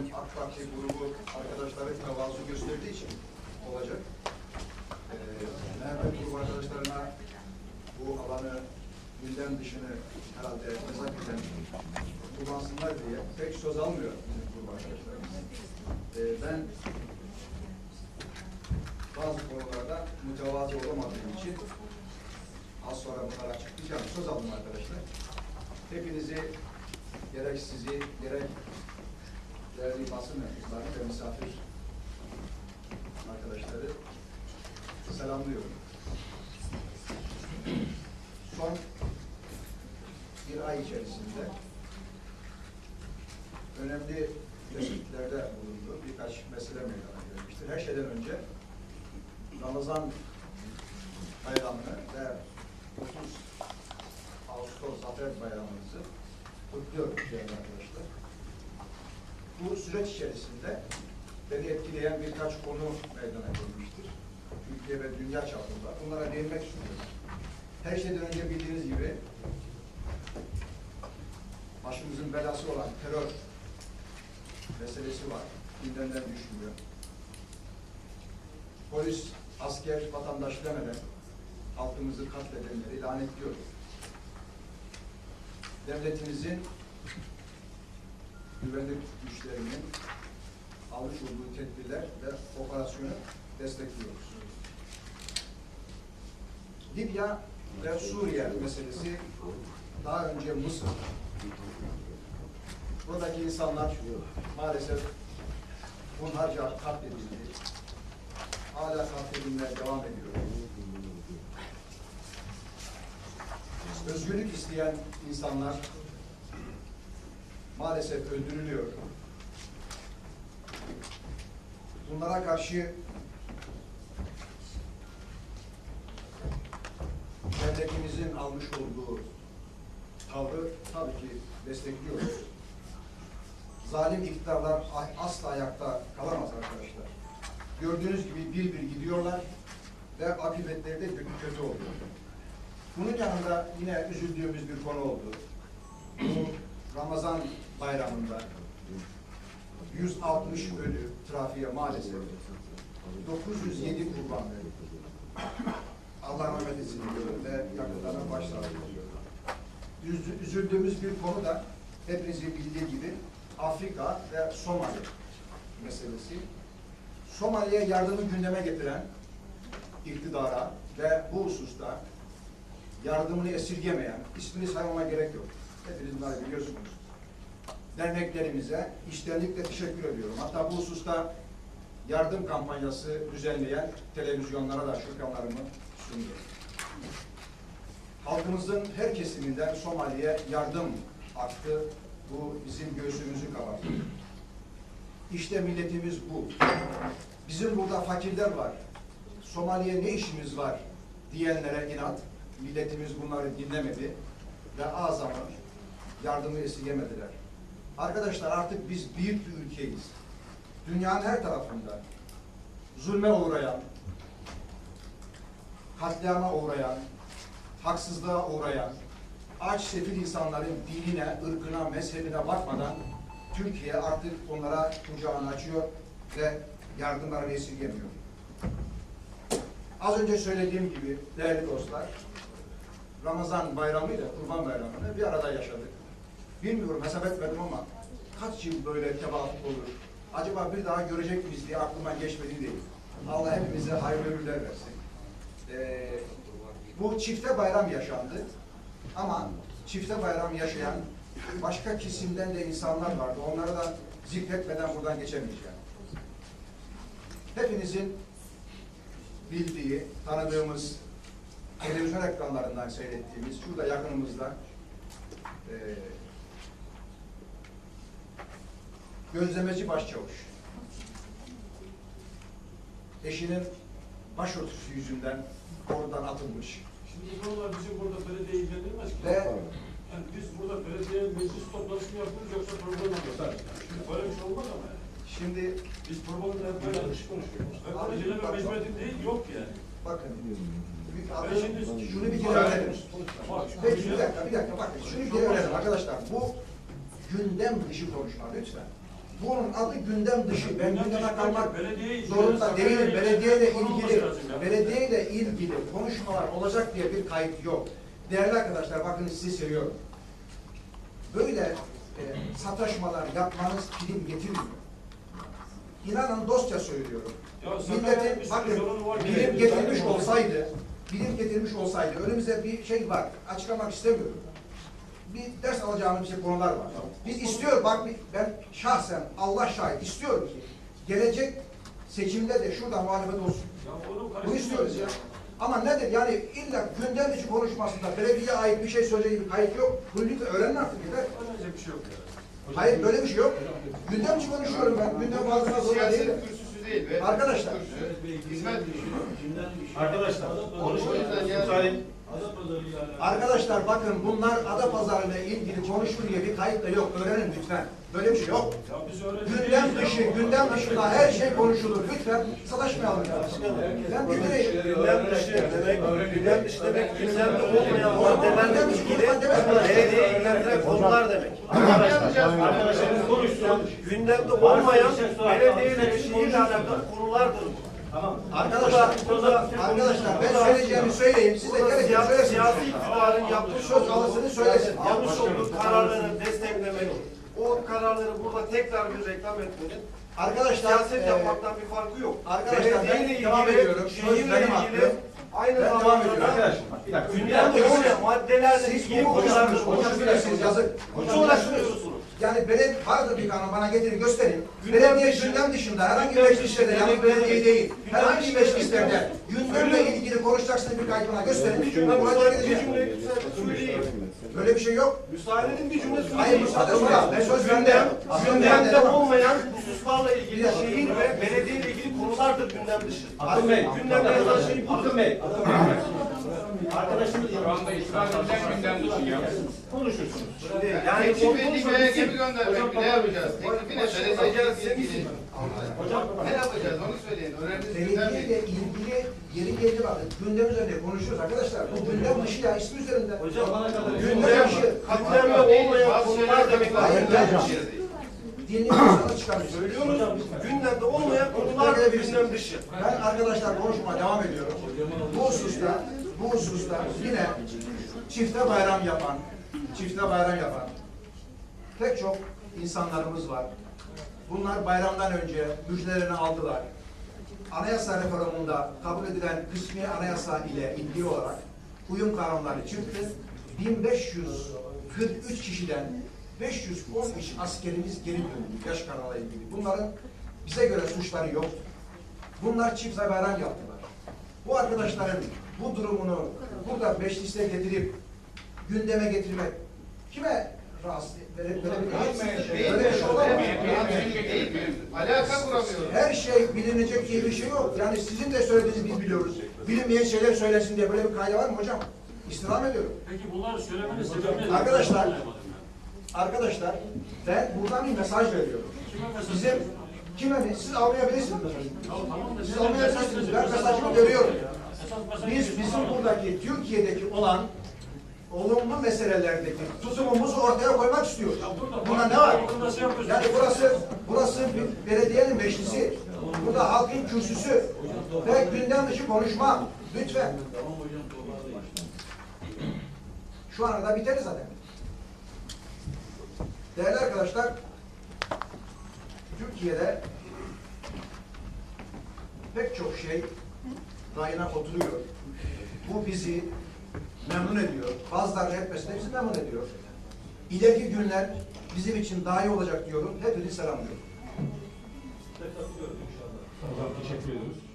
Bizim AK Parti grubu arkadaşları tevazu gösterdiği için olacak. Ee, MHP grubu arkadaşlarına bu alanı gündem dışını herhalde nezaketen kullansınlar diye pek söz almıyor bizim grubu arkadaşlarımız. Ee, ben bazı konularda mütevazı olamadığım için az sonra bunları açıklayacağım. Söz aldım arkadaşlar. Hepinizi gerek sizi gerek değerli basın mensupları ve misafir arkadaşları selamlıyorum. Son bir ay içerisinde önemli tespitlerde bulundu. Birkaç mesele meydana gelmiştir. Her şeyden önce Ramazan bayramını ve 30 Ağustos Zafer Bayramımızı kutluyorum değerli arkadaşlar. Bu süreç içerisinde beni etkileyen birkaç konu meydana gelmiştir. Türkiye ve dünya çapında. Bunlara değinmek istiyorum. Her şeyden önce bildiğiniz gibi başımızın belası olan terör meselesi var. Gündemden düşmüyor. Polis, asker, vatandaş demeden halkımızı katledenleri lanetliyoruz. Devletimizin güvenlik güçlerinin almış olduğu tedbirler ve operasyonu destekliyoruz. Libya ve Suriye meselesi daha önce Mısır. Buradaki insanlar maalesef bunlarca katledildi. Hala katledilmeye devam ediyor. Özgürlük isteyen insanlar maalesef öldürülüyor. Bunlara karşı devletimizin almış olduğu tavrı tabii ki destekliyoruz. Zalim iktidarlar asla ayakta kalamaz arkadaşlar. Gördüğünüz gibi bir bir gidiyorlar ve akıbetleri de kötü, oluyor. Bunun yanında yine üzüldüğümüz bir konu oldu. Ramazan bayramında 160 ölü trafiğe maalesef 907 kurban. Allah rahmet etsin diyorum ve yakınlarına başsağlığı diliyorum. Üz- Üzüldüğümüz bir konu da hepinizin bildiği gibi Afrika ve Somali meselesi. Somali'ye yardımı gündeme getiren iktidara ve bu hususta yardımını esirgemeyen, ismini saymama gerek yok. Hepiniz bunları biliyorsunuz. Derneklerimize iştenlikle teşekkür ediyorum. Hatta bu hususta yardım kampanyası düzenleyen televizyonlara da şükranlarımı sunuyorum. Halkımızın her kesiminden Somali'ye yardım aktı. Bu bizim göğsümüzü kabarttı. İşte milletimiz bu. Bizim burada fakirler var. Somali'ye ne işimiz var diyenlere inat. Milletimiz bunları dinlemedi ve azamı yardımı esirgemediler. Arkadaşlar artık biz büyük bir ülkeyiz. Dünyanın her tarafında zulme uğrayan, katliama uğrayan, haksızlığa uğrayan, aç sefil insanların dinine, ırkına, mezhebine bakmadan Türkiye artık onlara kucağını açıyor ve yardımlarını esirgemiyor. Az önce söylediğim gibi değerli dostlar, Ramazan bayramı ile Kurban bayramını bir arada yaşadık. Bilmiyorum hesap etmedim ama kaç yıl böyle tevafuk olur? Acaba bir daha görecek miyiz diye aklıma geçmedi değil. Allah hepimize hayırlı ömürler versin. Ee, bu çifte bayram yaşandı. Ama çifte bayram yaşayan başka kesimden de insanlar vardı. Onları da zikretmeden buradan geçemeyeceğim. Hepinizin bildiği, tanıdığımız, televizyon ekranlarından seyrettiğimiz, şurada yakınımızda e, gözlemeci başçavuş. Eşinin başörtüsü yüzünden oradan atılmış. Şimdi bu konular bizim burada belediye ilgilendirmez ki. Ve Yani biz burada belediye meclis toplantısı mı yapıyoruz yoksa mı yapıyoruz? Şimdi böyle bir şey olmaz ama. yani. şimdi Biz hep böyle yanlış konuşuyoruz. İnceleme bak- mecburiyetin değil, yok yani. bakın. Ben şimdi- Şunu bir kere öğrenin. Bak, Peki bir dakika, bir dakika bakın. Şunu bir kere öğrenin arkadaşlar. Bu gündem dışı konuşma lütfen. Bunun adı gündem dışı. Ben gündeme kalmak zorunda değilim. Belediyeyle ilgili, belediyeyle ilgili konuşmalar olacak diye bir kayıt yok. Değerli arkadaşlar bakın sizi seviyorum. Böyle e, sataşmalar yapmanız film getirmiyor. İnanın dostça söylüyorum. Ya Milletin bakın bilim getirmiş olsaydı, bilim getirmiş olsaydı önümüzde bir şey var. Açıklamak istemiyorum. Bir ders alacağımız bir şey konular var. Biz istiyoruz bak ben şahsen Allah şahit istiyorum ki gelecek seçimde de şurada muhalefet olsun. Ya onu Bunu istiyoruz ya. Ama nedir yani illa gündem dışı konuşmasında belediyeye ait bir şey söylediği bir kayıt yok. Bunu lütfen öğrenin artık yeter. Öyle bir şey yok ya. Hayır böyle bir şey yok. Gündem dışı konuşuyorum ben. Gündem değilim. Siyaset kürsüsü değil. be. Arkadaşlar. Hizmet. Arkadaşlar, konuşmayın. Müsaade. Arkadaşlar bakın bunlar Adapazarı ile ilgili konuşur diye bir kayıt da yok. Öğrenin lütfen. Böyle bir şey yok. Ya biz öyle Gündem dışı, gündem dışında her şey konuşulur. Lütfen sataşmayalım ya. Ben bitireyim. Gündem dışı demek, gündem dışı demek gündemde olmayan maddelerle ilgili belediyeye ilgilendiren konular demek. Arkadaşlar, arkadaşlarımız konuşsun. Gündemde olmayan ve şehirle alakalı konulardır bu. Tamam. Arkadaşlar, arkadaşlar ben söyleyeceğimi söyleyeyim. Siz de gerekirse Siyasi, siyasi iktidarın yaptığı Söz alısını söylesin. Yapmış olduğu kararları desteklemek, o kararları burada tekrar bir reklam etmenin Arkadaşlar, siyaset e, yapmaktan bir farkı yok. arkadaşlar, ben devam ediyorum. Söz şehirle benim ilgili aynı Ben devam zamanda ediyorum. da gündemde olmayan maddelerle siz ilgili konuşuyorsunuz, konuşuyorsunuz, yazık. Hiç uğraşmıyorsunuz. Yani belediye vardır bir kanun bana getirin gösterin. Belediye dışı- gündem dışında herhangi bir meclislerde yani belediye değil. Herhangi bir meclislerde gündemle ilgili konuşacaksınız bir kayıt bana gösterin. Bir cümle Ben bir gideceğim. Böyle bir şey yok. Müsaade edin bir cümle söyleyeyim. Hayır müsaade sonra. Ben söz Gündem, verdim. gündemde olmayan hususlarla ilgili şehir ve belediye ile ilgili konulardır gündem dışı. Akın Bey. Gündemde yazan şey budur. Akın Bey, Akın Bey. Arkadaşımız Şu anda ısrar edilen gündem dışı ya. konuşursunuz. Şimdi yani Teklif o edilmeye gemi göndermek ne yapacağız? Teklifi ne? Belediyecilikle ilgili. Hocam, Ne yapacağız onu söyleyin. Öğreniniz gündem. Belediyeyle ilgili yeri geldi bakın. Gündem üzerinde konuşuyoruz arkadaşlar. Bu gündem dışı ya ismi üzerinde. Hocam, Gündem gündem, dışı. gündemde olmayan konular demek. Hayır, ben dinliyorsanız çıkarmış. Söylüyoruz, gündemde olmayan konular da gündem dışı. Ben arkadaşlar konuşmaya devam ediyorum. Bu hususta, bu hususta yine çifte bayram yapan, çifte bayram yapan pek çok insanlarımız var. Bunlar bayramdan önce müjdelerini aldılar. Anayasa reformunda kabul edilen kısmi anayasa ile ilgili olarak uyum kanunları çıktı. 1543 kişiden 513 askerimiz geri döndü yaş kanala ilgili. Bunların bize göre suçları yoktu. Bunlar çift bayram yaptılar. Bu arkadaşların bu durumunu burada mecliste getirip gündeme getirmek kime rahatsız böyle bir, şey olamaz. Alaka kuramıyoruz. Her şey bilinecek diye bir şey yok. Yani sizin de söylediğinizi biz biliyoruz. Bilinmeyen şeyler söylesin diye böyle bir kayda var mı hocam? İstirham ediyorum. Peki bunları söylemenin sebebi ne? Arkadaşlar-. Arkadaşlar ben buradan bir mesaj veriyorum. Kime mesaj Bizim kime mi? Siz anlayabilirsiniz. Siz anlayabilirsiniz. Ben mesajımı veriyorum. Biz bizim buradaki Türkiye'deki olan olumlu meselelerdeki tutumumuzu ortaya koymak istiyoruz. Buna ne var? Yani burası burası bir belediyenin meclisi. Burada halkın kürsüsü ve gündem dışı konuşma. Lütfen. Şu anda da biteriz zaten. Değerli arkadaşlar, Türkiye'de pek çok şey rayına oturuyor. Bu bizi memnun ediyor. Bazılarının etmesi de bizi memnun ediyor. İleriki günler bizim için daha iyi olacak diyorum. Hepinizi selamlıyorum. Hocam teşekkür ediyoruz.